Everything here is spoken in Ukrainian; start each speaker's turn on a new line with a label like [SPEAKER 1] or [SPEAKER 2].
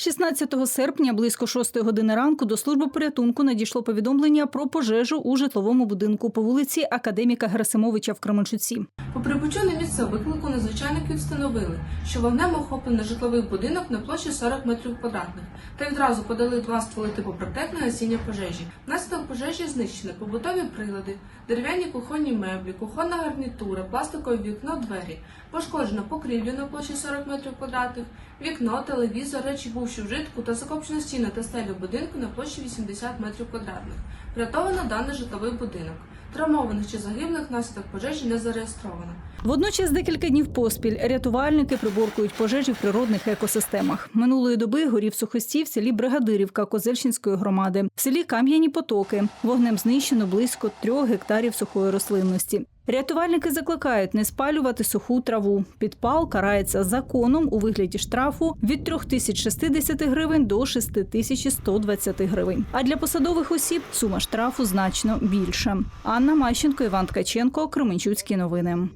[SPEAKER 1] 16 серпня близько 6 години ранку до служби порятунку надійшло повідомлення про пожежу у житловому будинку по вулиці Академіка Герасимовича в Кременчуці.
[SPEAKER 2] По прибуттю на місце виклику надзвичайники встановили, що вогнем охоплений житловий будинок на площі 40 метрів квадратних, та відразу подали два стволи типу протек на гасіння пожежі. Внаслідок пожежі знищені побутові прилади, дерев'яні кухонні меблі, кухонна гарнітура, пластикове вікно, двері. Пошкоджено покрівлю на площі 40 метрів квадратних, вікно, телевізор, речі бувші вжитку та закопчено та стелю будинку на площі 80 метрів квадратних. Врятовано даний житловий будинок. Травмованих чи загиблих внаслідок пожежі не зареєстровано.
[SPEAKER 1] Водночас декілька днів поспіль рятувальники приборкують пожежі в природних екосистемах. Минулої доби горів сухостій в селі Бригадирівка Козельщинської громади. В селі Кам'яні Потоки вогнем знищено близько трьох гектарів сухої рослинності. Рятувальники закликають не спалювати суху траву. Підпал карається законом у вигляді штрафу від 3060 гривень до 6120 гривень. А для посадових осіб сума штрафу значно більша. Анна Мащенко, Іван Ткаченко, Кременчуцькі новини.